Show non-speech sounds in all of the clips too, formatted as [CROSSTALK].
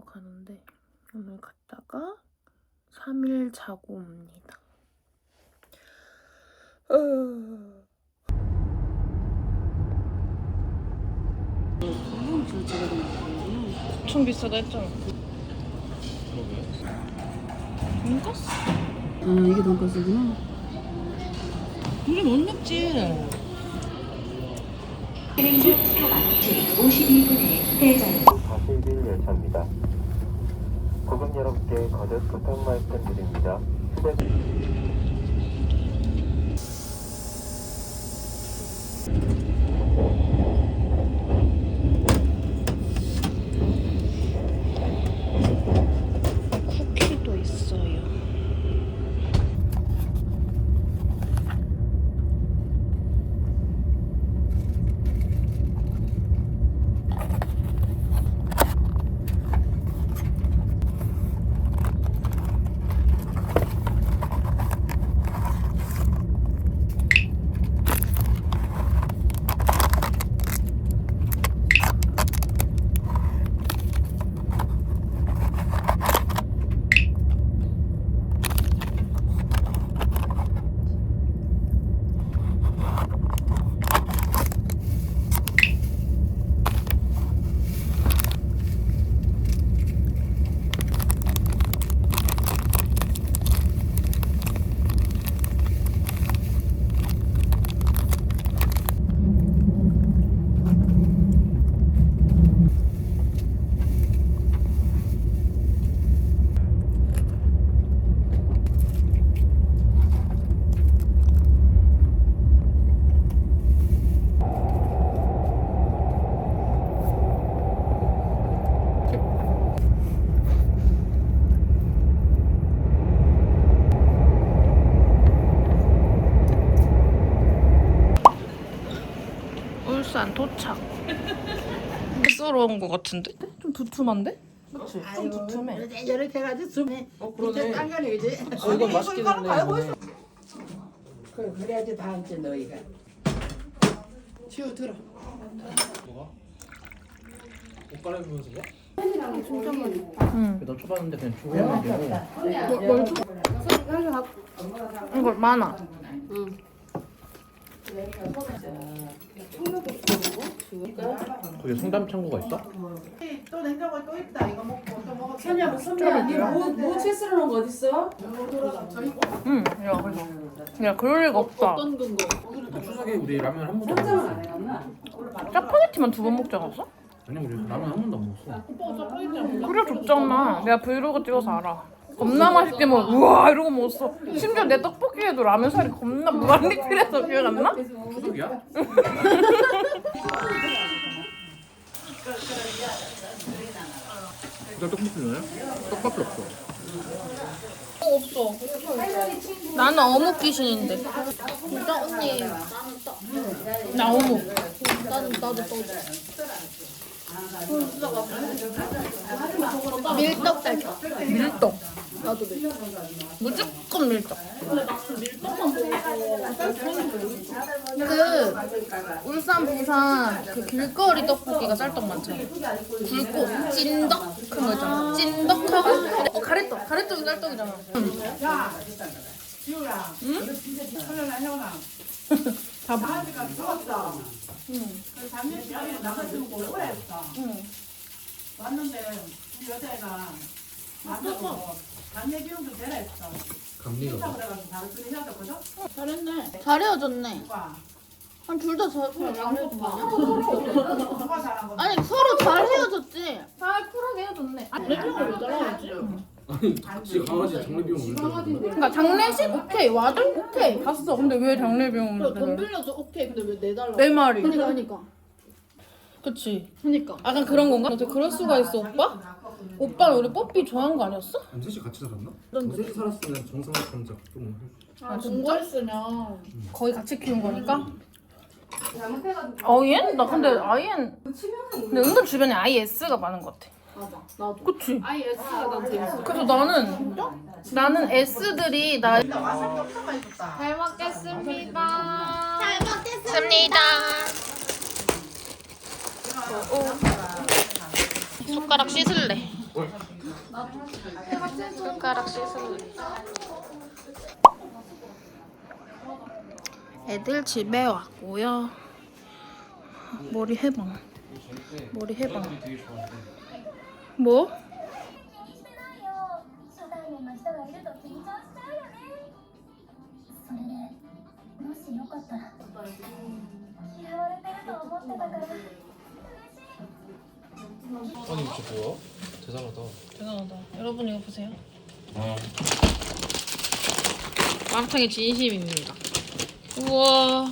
설새로 가는데 오늘 갔다가 3일 자고 옵니다. 어... 엄청 비싸다 했잖아. 돈가스? 아 이게 돈가스구나. 우리 못 먹지. 가실길 열차입니다. 고객 여러분께 거듭 부탁 말씀드립니다. 휴대 쿠키도 있어요. 울산 도착. 썰어 온것 같은데? 좀 두툼한데? 그치? 좀 두툼해. 이렇게 해가지고 좀 어, 이제 딴거네 그지? 어, 이건 됐네. 이거는. 그래 그래야지 다음 주 너희가. 치우 들어. 옷 갈아입으면서 뭐? 응. 너 쳐봤는데 그냥 뭘 줘? 이거 많아. 거기 성담 창고가 있어? 또 냉장고에 또 있다. 이거 먹고 또 먹어. 선이야, 선이야, 니뭐 채스러 놓은 거 어디 있어? 응. 야, 그래서. 야, 그럴 리가 없다. 추석에 우리 라면 한 번도 안 상장은 먹었어 안? 짜파게티만 두 번 먹지 않았어? 아니 우리 라면 한 번도 안 먹었어 그래 줬잖아. 내가 브이로그 찍어서 알아. 겁나 맛있게 먹어. 우와 이러고 먹었어. 심지어 내 떡볶이에도 라면 살이 겁나 무한리필해서 기억 안 나? 추석이야? 나 떡볶이 넣어요? 떡밖에 없어 없어. 나는 어묵 귀신인데. 진짜 언니 나 어묵. 나도 나도 떠줘 밀떡 달죠 밀떡. 나도 밀떡 무조건 밀떡. 그 울산 부산 그 길거리 떡볶이가 쌀떡 많잖아 굵고 찐떡 그거 있잖아 찐떡하고 어 가래떡 가래떡이 쌀떡이잖아 지우야. 응? 설레나 혜원아. 다. [LAUGHS] 응. 그 작년 시간에 나가지고 오래 했어. 응. 왔는데 우리 여자애가 만나고 장례 비용도 되라 했어. 감리가 그래서 그래가지고 바로 쓰리 헤어졌거든? 잘했네 잘 헤어졌네 오빠. 둘다잘 잘한? 아니 서로 잘 헤어졌지 잘 쿨하게 헤어졌네 아 니 같이 강아지 장례 비용 올려 그러니까 장례식 오케이 와들 오케이 갔어. 근데 왜 장례 비용을 돈 내려? 빌려줘 오케이 근데 왜 내달라 내 말이. 그니까 그니까 그치. 그니까 약간 그런 건가? 어떻게 그럴 수가 있어 오빠? 오빠는 우리 뽀삐 좋아하는 거 아니었어? 셋이 같이 살았나? 셋이 살았으면 정상화 감자 좀 아 동거했으면 거의 같이 키운 거니까. 아이엔? 나 근데 아이엔 근데 은근 주변에 IS가 많은 것 같아. 나도. 그치? 아, 그래서 나는 나는 S들이 나 잘 먹겠습니다. 잘 먹겠습니다. 오. 어, 어. 손가락 씻을래. 손가락 씻을래. 애들 집에 왔고요. 머리 해방. 머리 해방. 뭐? 아니 이게 뭐야? 대단하다. 대단하다. 여러분 이거 보세요. 아. 마라탕의 진심입니다. 우와.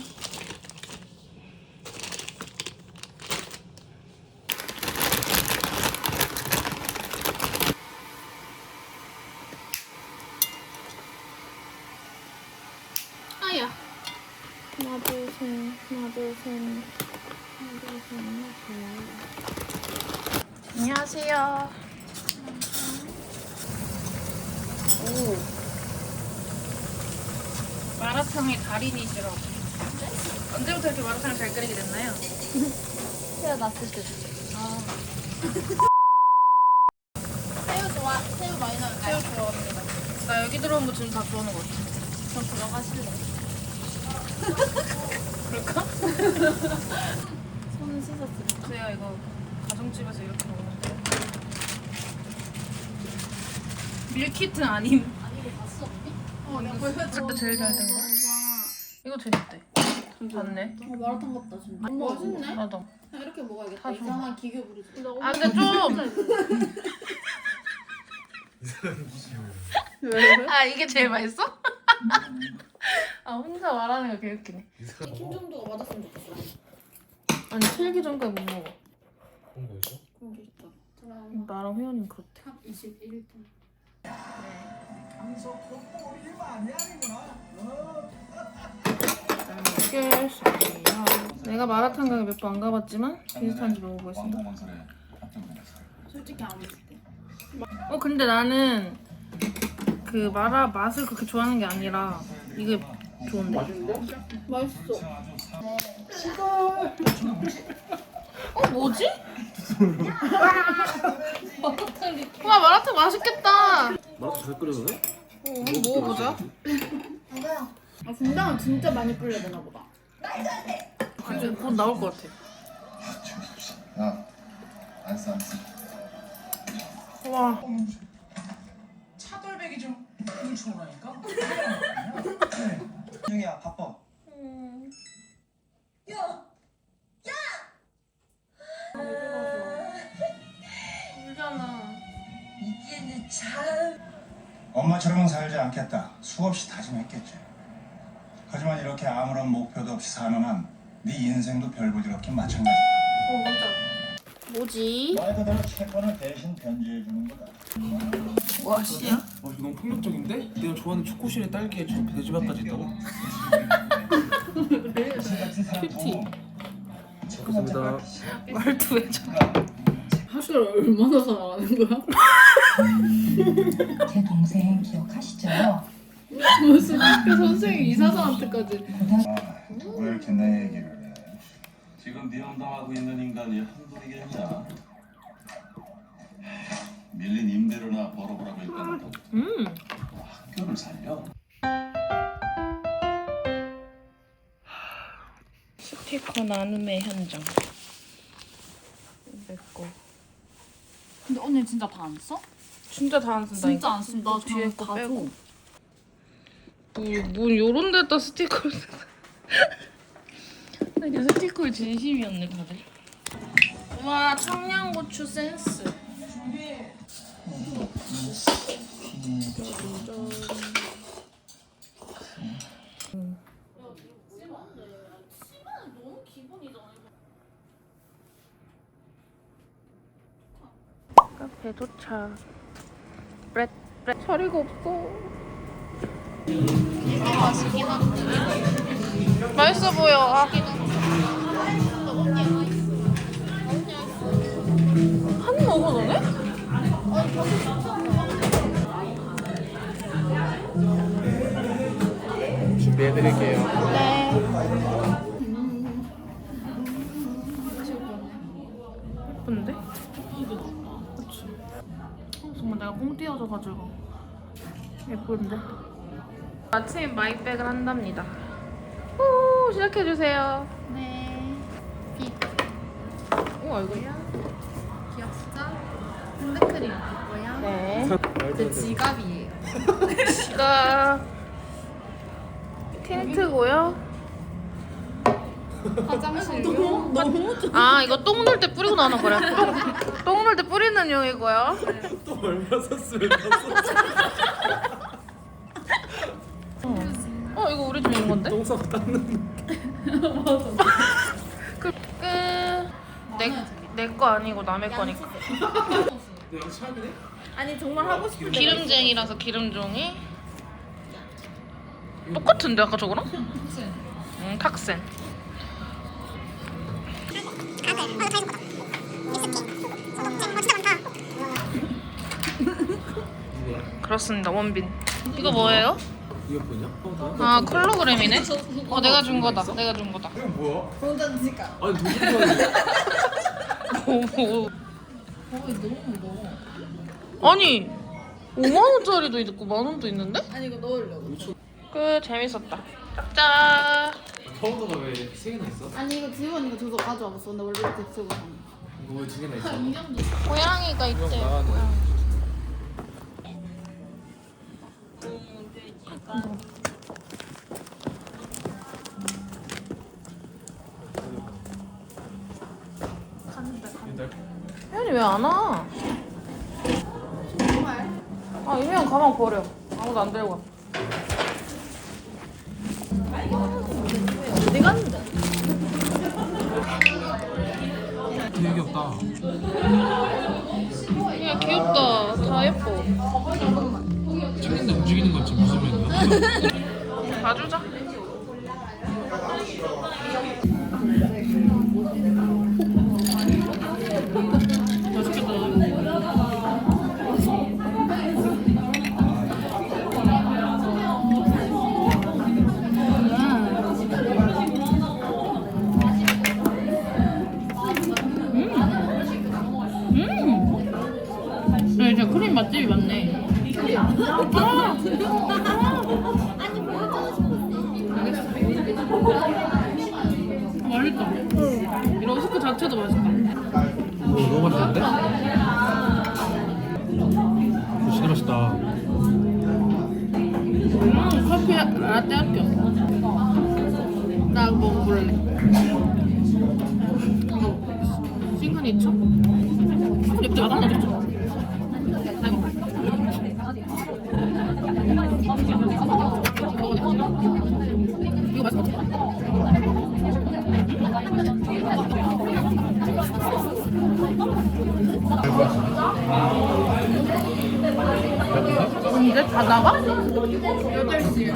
그럴까? 손 씻었어요. 제가 이거 가정집에서 이렇게 먹는데. 밀키트 아님. 어, 이거 진짜 제일 잘 된 거. 이거 재밌대. 봤네. 어, 마라탕 같다 진짜. 맛있네. 나도. 이렇게 먹어야겠다. 다. 이상한 기교 부리지. 아 근데 좀. 아 이게 제일 맛있어? [LAUGHS] 아 혼자 말하는 거 개웃기네. 킴 정도가 맞았으면 좋겠어. 아니 칠기 전까지 못 먹어. 그런 거 있어? 그런 게 있다. 나랑 회원님 그렇대. 탑 21등. 먹겠어요. 내가 마라탕 가게 몇 번 안 가봤지만 비슷한지 먹어보겠습니다. 솔직히 안 맛있대. 어 근데 나는 그 마라 맛을 그렇게 좋아하는 게 아니라 이게 좋은데. 맛있어. 어 뭐지? 와 마라탕 맛있겠다. 마라탕 잘 끓여서네? 어, 한번 먹어보자. 아 분당은 진짜 많이 끓여야 되나 보다. 이제 곧 나올 것 같아. 야, 안싸 안싸. 와. 차돌백이 좀 뭉쳐오라니까. 형이야 바빠. 울잖아. 엄마처럼은 살지 않겠다. 수없이 다짐했겠지. 하지만 이렇게 아무런 목표도 없이 사는 한 네 인생도 별볼일 없긴 마찬가지. 어. 뭐지? 말 그대로 채권을 대신 변제해 주는 거다. 와 씨야? 어 이거 너무 폭력적인데? 내가 좋아하는 초코실에 딸기에 저 돼지밥까지 있다고? 같은 사람 보고 감사합니다. 말투에 저. 학교를 얼마나 사랑하는 거야? [LAUGHS] 제 동생 기억하시죠? 무슨 학교 선생님 이사장한테까지. 아, 왜 이렇게 내 얘기를 해? 지금 네 담당하고 있는 인간이 한둘이겠냐? 밀린 임대료나 벌어보라고 일단 음. 학교를 살려? 스티커 나눔의 현장. 내거 근데 언니 진짜 다 안 써? 진짜 다 안 쓴다. 진짜 안 쓴다. 나 뒤에 거다 빼고. 줘. 뭐, 뭐 요런 데다 스티커를 쓰 [LAUGHS] 이게 스티커의 진심이었네 다들 와 청양고추 센스 카페 도착 브렛 브렛 자리가 없어 맛있어 보여. 아. 한 먹어 너네? 준비해드릴게요. 네. 예쁜데? 그치? 어, 정말 내가 뽕 띄워져가지고 예쁜데? 아침 마이백을 한답니다. 오 시작해주세요. 네. 빛. 오 아, 얼굴이야. 핸드크림 있고요. 네. 제 지갑이에요. 지갑 틴트고요. 화장실용. 아 이거 똥눌때 뿌리고 나오는 거래. 똥눌때 뿌리는 용이고요. 또 얼마 썼으면 어 이거 우리 집 있는 건데? 똥 싸고 닦는 그, 끝 내 내 거 아니고 남의 거니까. [LAUGHS] 아니 정말 하고 싶은 기름쟁이라서 기름종이 똑같은데 아까 저거랑? 응 탁센. 그렇습니다 원빈. 이거 뭐예요? 이거 뭐냐? 어, 아 콜로그램이네. 어 내가 준 거다. 내가 준 거다. 이건 뭐야? 보던 지갑. 아니 누구 거야? [LAUGHS] 오. 아니 5만 원짜리도 있고 만 원도 있는데? 아니 이거 넣으려고. 끝 재밌었다. 짠. 파우더가 왜 세 개나 있어? 아니 이거 지원이가 줘서 가져와봤어. 근데 원래 이렇게 쓰고 다녀. 이거 왜두 개나 있어? 고양이가 있대. 나가네. 혜연이 왜 안 와? 아 이혜연 가방 버려. 아무도 안 들고 와. 어디 갔는데? 되게 귀엽다. 야 귀엽다. 다 예뻐. 찍는데 움직이는 건 지금 무슨 면이야? 봐주자. 맛 [LAUGHS] 이제 다 나가? 8시.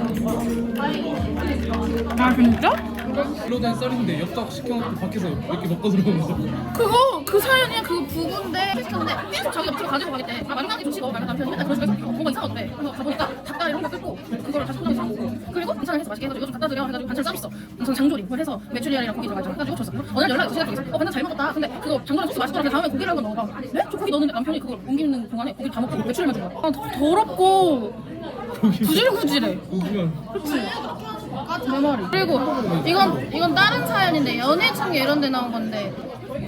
아 진짜? 플로된 썰인데 엽떡 시켜놓고 밖에서 이렇게 먹고 들어오는 거. 그거 그 사연이야 그거 부부인데 시켰는데 계속 자기 옆으로 가지고 가겠대 아 마지막에 좋지 너 말면 남편이 맨날 그런 식으로 해서 뭔가 이상하대 그래서 가보니까 닭다리 이런 거 뜯고 그거를 다시 포장해서 먹고. 그리고 반찬을 해서 맛있게 해서 이거 좀 갖다 드려 해가지고 반찬 싸줬어. 그래서 장조림 그걸 해서 메추리알이랑 고기 들어가지고 해가지고 줬어. 어느 날 연락이 오시더라고 어 반찬 잘 먹었다. 근데 그거 장조림 소스 맛있더라 근데 다음에 고기를 한번 넣어봐. 네? 저 고기 넣었는데 남편이 그걸 옮기는 동안에 고기 다 먹고 메추리알만 준 거야 아 더- 더럽고 구질구질해. 오면 내 말이. 그리고 이건 이건 다른 사연인데 연애청에 이런 데 나온 건데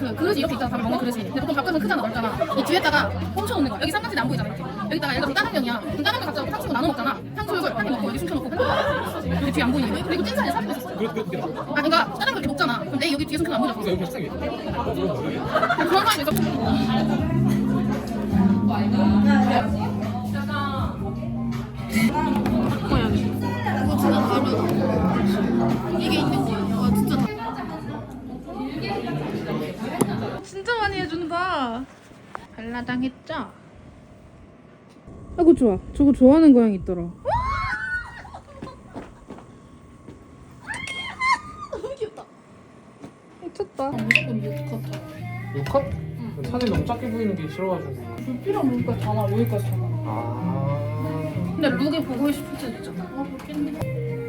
그 그릇이 이렇게 있잖아 밥 먹는 그릇이 근데 보통 밥그릇은 크잖아 넓잖아. 이 뒤에다가 훔쳐 놓는 거야. 여기 삼각대는 안 보이잖아 이렇게. 여기다가 얘가 다른 명이야. 그럼 명 각자 탕수육 나눠 먹잖아. 탕수육을 한입 먹고 여기 숨겨놓고. 여기 뒤에 안 보이는 거. 그리고 찐 사연에 사진 있었어. 아 그러니까 다른 거 이렇게 먹잖아. 내 여기 뒤에 숨겨놓으면 안 보이잖아. 어, 거야. 그런 사람이 있어 발라당 했죠? 아이고 좋아 저거 좋아하는 고양이 있더라 너무 귀엽다. 미쳤다 무조건 이거 같아. 요컷? 사진 너무 작게 보이는 게 싫어가지고. 불필요한 물가 다 나와. 여기까지 다 나와. 아. 근데 룩이 보고 싶을 때 있잖아 아 좋겠네.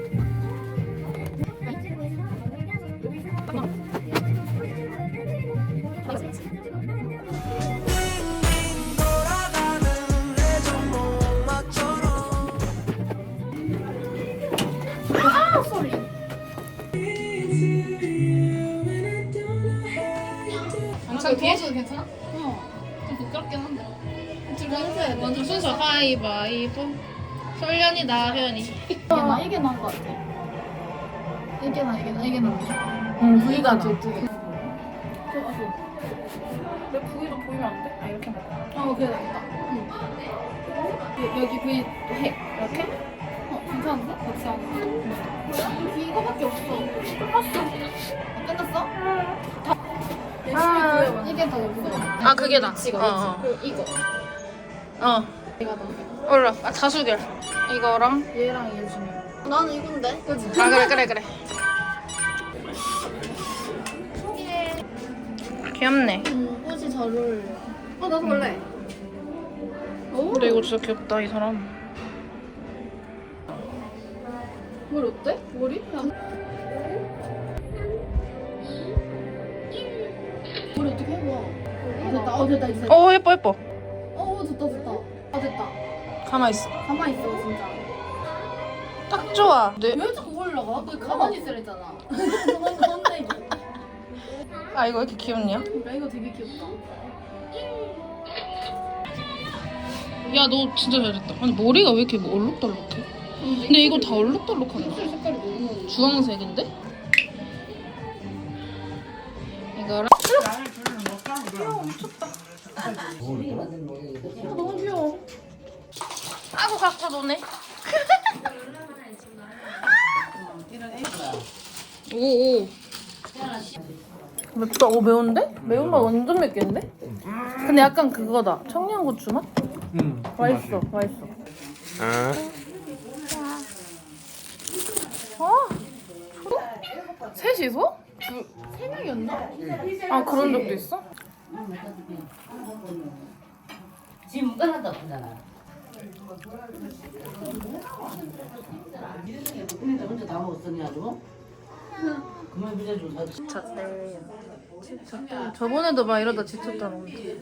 하이바이보. 솔련이 나현이. 이게 나 이게 나은 것 같아. 이게 나 이게 나 이게 나. 응 V가 나. 내 부위도 보이면 안 돼? 아 이렇게 어 그래 되겠다. 응. 여- 여기 V 해 이렇게? 어 괜찮은데? 같이 하는. 여기 이거밖에 없어. 끝났어. 아, 끝났어? 다. 열심히 구해봐. 이게 더 예뻐. 아 그게 나. 이거 어, 그리고 이거. 어. 어. 이거 더. 올라. 아, 다수결. 이거랑. 얘랑 얘 중에. 나는 이건데. 그지? 아 그래 그래 그래. 귀엽네. 음 꽃이 잘 어울려. 어 나도 원래. 오. 근데 이거 진짜 귀엽다 이 사람. 머리 어때? 머리? 머리 어떻게 해봐. 아, 됐다. 어 됐다 이제. 어 예뻐 예뻐. 어 됐다 됐다. 아 됐다. 가만 있어. 가만히 있어 진짜. 딱 좋아. 네. 왜 자꾸 올라가? 너 가만히 있으랬잖아. 뭔데 이거? 아 이거 왜 이렇게 귀엽냐? 그래 이거 되게 귀엽다. 야 너 진짜 잘했다. 아니 머리가 왜 이렇게 뭐 얼룩덜룩해? 근데 이거 다 얼룩덜룩한데? 색깔이 너무. 주황색인데? 이거랑 너무 귀여워. 아고 갖고 노네. 오 오. 맵다. 오 매운데? 매운맛 완전 맵겠는데? 근데 약간 그거다. 청양고추 맛? 응. 맛있어, 맛있어. 아. 어? 셋이서? 두... 세 명이었나? 아 그런 적도 있어? 지금 떠났다 보잖아. 근데 혼자 다 먹었었냐고? 그만 부자 좀 사. 지쳤대. 지쳤대. 저번에도 막 이러다 지쳤다 는데.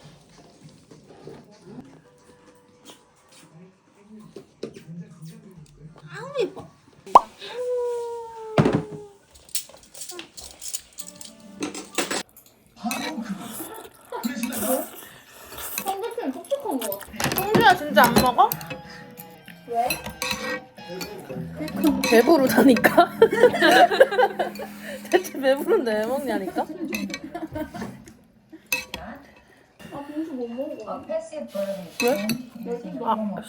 아우 예뻐. 진짜 안 먹어? 왜? [LAUGHS] 배부르다니까. [LAUGHS] 대체 배부른데 왜 먹냐니까? 아 봉수 못 먹어. 왜? 아, 다음에 먹어.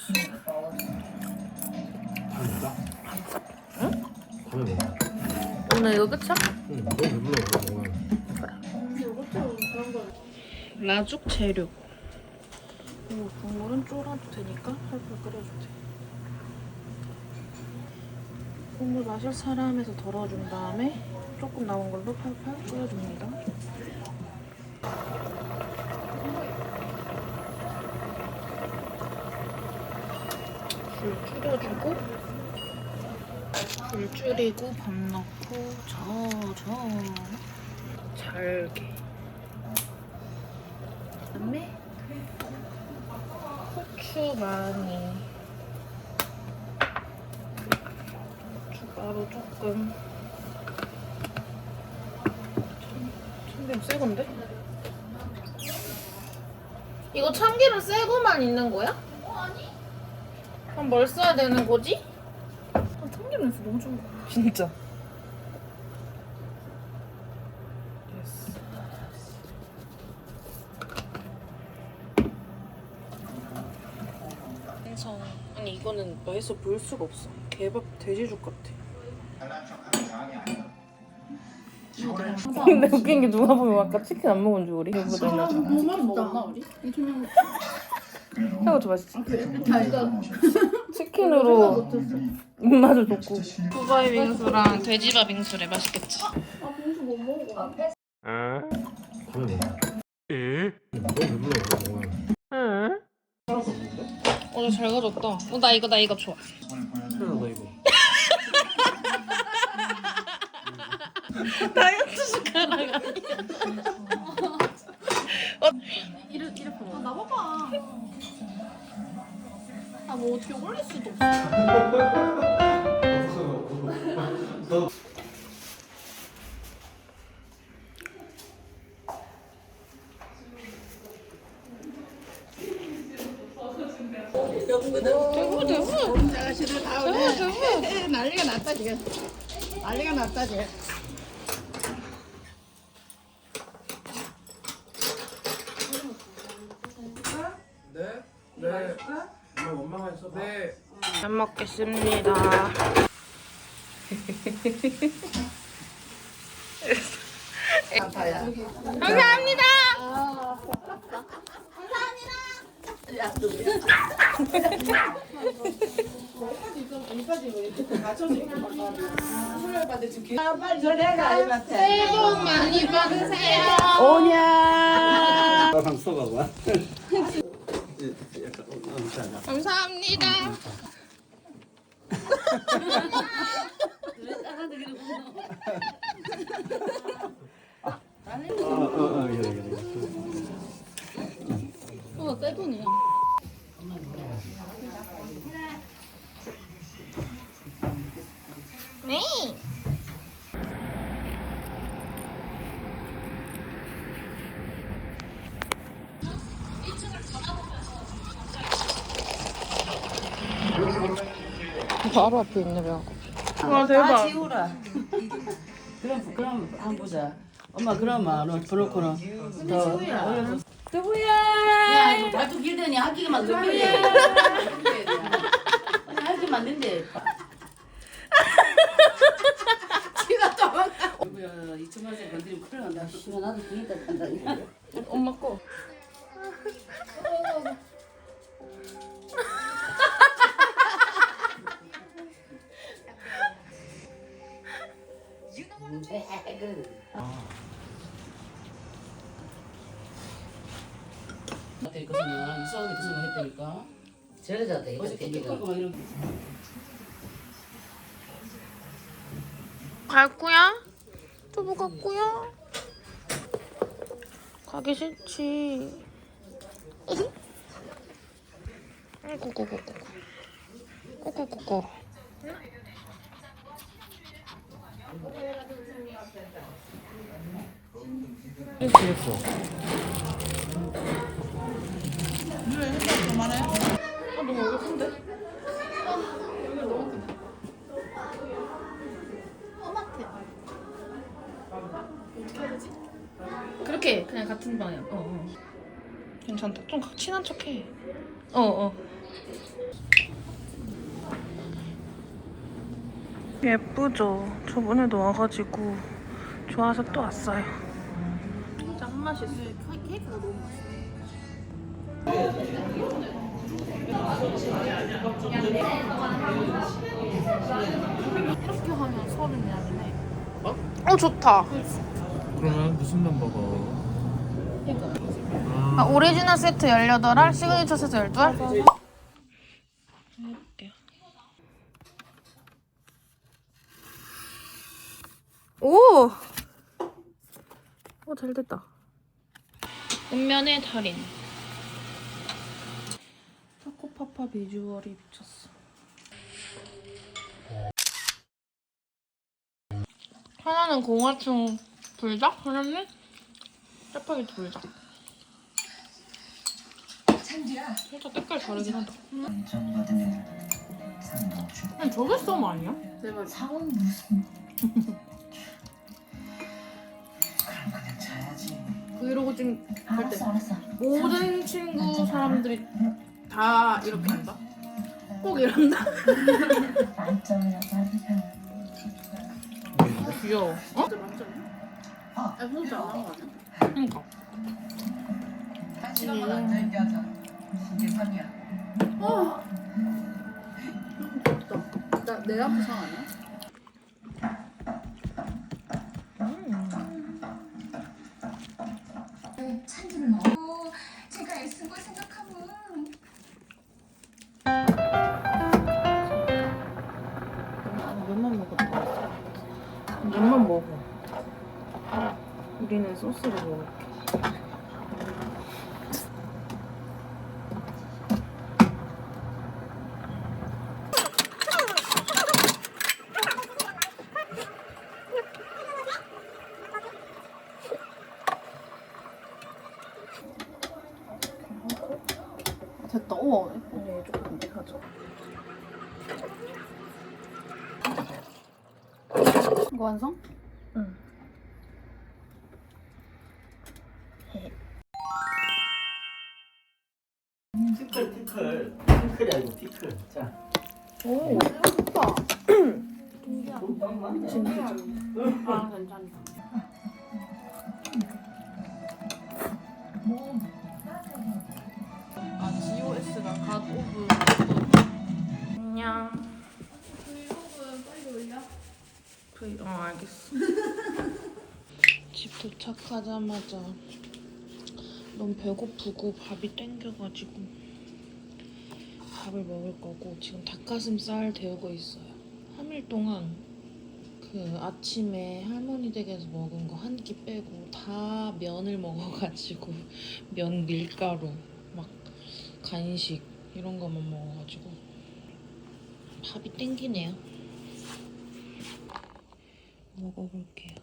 오늘 이거 끝이야? 응. 너무 배불러. 먹어. 라죽 재료. 쫄아도 되니까 살짝 돼. 국물 마실 사람에서 덜어준 다음에 조금 남은 걸로 팔팔 끓여줍니다. 불 줄여주고 불 줄이고 밥 넣고 저저 잘게 그다음에 많이 고춧가루 조금 참- 참기름 새 건데? 이거 참기름 새 거만 있는 거야? 어 아니 그럼 뭘 써야 되는 거지? 아, 참기름 있어 너무 좋은 거 진짜 생선 아니 이거는 맛있어 보일 수가 없어 개밥 돼지죽 같아 근데 웃긴 게 누가 보면 아까 치킨 안 먹은 줄 우리 이거보다 있나 너무 맛있다. 우리? 이거 좀 맛있지 다 일단 치킨으로 입맛을 돋고 두바이 빙수랑 돼지밥 빙수래 맛있겠지 아 봉수 못 먹어. 아. 다음에 먹어. 에? 응. 너무 배불러. 먹어. 어제 잘 가졌다 어, 나 이거 나 이거 좋아 그래 너 이거. 다이어트 숟가락 아니야 이래 이래 봐. 아, 나봐봐. 아 뭐 어떻게 올릴 수도 없어. [LAUGHS] 대구 대구. 자가씨들 다 오네. 난리가 났다 지금. 난리가 났다 지금. 네. 네. 엄마 원망 했어. 네. 잘 먹겠습니다. [LAUGHS] 빨리 전해가 아이한테. 새해 복 많이 받으세요. 오냐. 나랑 써봐봐. 감사합니다. [LAUGHS] 앞에 있네 명. 와아 대박. 지우라. [LAUGHS] 그럼 그럼 한번 보자. 엄마 그러면 너 브로커는 더 어려서. 야, 이거 발톱 길더니 더 길래. 할게 맞는데. 지가 또 누구야, 이천만 원 건드리면 큰일 난다. 나도 그니까 간다. 엄마 거. 저러자다, 이거 이런. 갈 거야? 두부 갈 거야? 가기 싫지. 꾸꾸꾸꾸. 꾸꾸꾸꾸. 그 렇게 그냥 같은 방향. 어, 어. 괜찮다. 좀 친한 척해. 어 어. 예쁘죠? 저번에도 와가지고 좋아서 또 왔어요. 짱 맛있어. 케이크가 너무 맛있어. 이렇게 하면 서른 양이네. 어 좋다. 그러면 무슨 멤버가? 아, 오리지널 세트 18알, 시그니처 세트 12알? 해볼게요. 오! 오, 잘 됐다. 읍면의 달인. 초코파파 비주얼이 미쳤어. 하나는 공화충 불닭, 하나는 짜파게티 불닭. 살짝 색깔 다르긴 하다. 아니 저게 썸 아니야? 상은 무슨 [LAUGHS] 브이로그 찍 할 때. 알았어 알았어. 모든 친구 사람들이 다 이렇게 한다. 꼭 이런다. 만점이라고 하세요 귀여워. 어? 야, 손잘 나온 거 아니야? 그러니까. 한 시간만 앉아 있게 하자. 이게 3이야. 나내 앞에 상 아니야? 소스를 하죠. 이거 완성? 티클 티클 티클이 아니고 티클 자 오. 오빠. 돈 많네 진짜. 아 괜찮다. 아 GOS가 갓 오브. 안녕. 브이로그 빨리 올려. 브이 어 알겠어. [LAUGHS] 집 도착하자마자 너무 배고프고 밥이 땡겨가지고 밥을 먹을 거고 지금 닭가슴살 데우고 있어요. 3일 동안 그 아침에 할머니 댁에서 먹은 거 한 끼 빼고 다 면을 [LAUGHS] 먹어가지고 면 밀가루 막 간식 이런 것만 먹어가지고 밥이 땡기네요. 먹어볼게요.